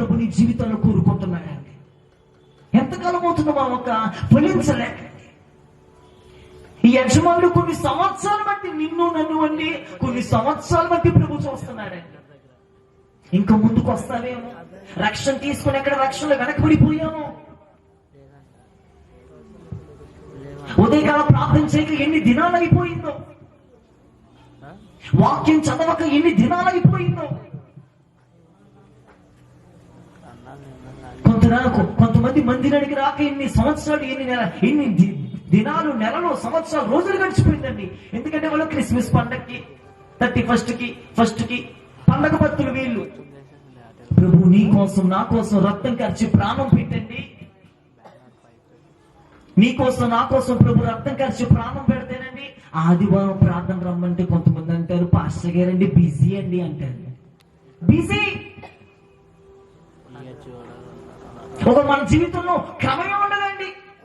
ప్రభు నీ జీవితంలో కోరుకుంటున్నాడండి ఎంతకాలం అవుతుందో మనం ఒక ఫలించలేకండి. ఈ యజమానుడు కొన్ని సంవత్సరాలు బట్టి నిన్ను నన్ను అండి కొన్ని సంవత్సరాలు బట్టి ప్రభు చూస్తున్నాడండి. ఇంకా ముందుకు వస్తావేమో? రక్షణ తీసుకుని ఎక్కడ రక్షణలో వెనకబడిపోయాము? ఉదయకాలం ప్రార్థన చేయక ఎన్ని దినాలు అయిపోయిందో? వాక్యం చదవక ఎన్ని దినాలు అయిపోయిందో? కొంత కొంతమంది మందిరానికి రాక ఎన్ని సంవత్సరాలు ఎన్ని నెల ఎన్ని దినాలు నెలలు సంవత్సరాలు రోజులు గడిచిపోయిందండి. ఎందుకంటే వాళ్ళు క్రిస్మస్ పండక్కి థర్టీ ఫస్ట్కి ఫస్ట్కి పండగ భక్తులు వీళ్ళు. ప్రభు నీ కోసం నా కోసం రక్తం ఖర్చు ప్రాణం పెట్టండి. నీ కోసం నా కోసం ప్రభు రక్తం ఖర్చు ప్రాణం పెడతానండి. ఆదివారం ప్రార్థన రమ్మంటే కొంతమంది అంటారు పాస్టర్ గారండి బిజీ అండి అంటారు. బిజీ! ఒక మన జీవితంలో క్రమం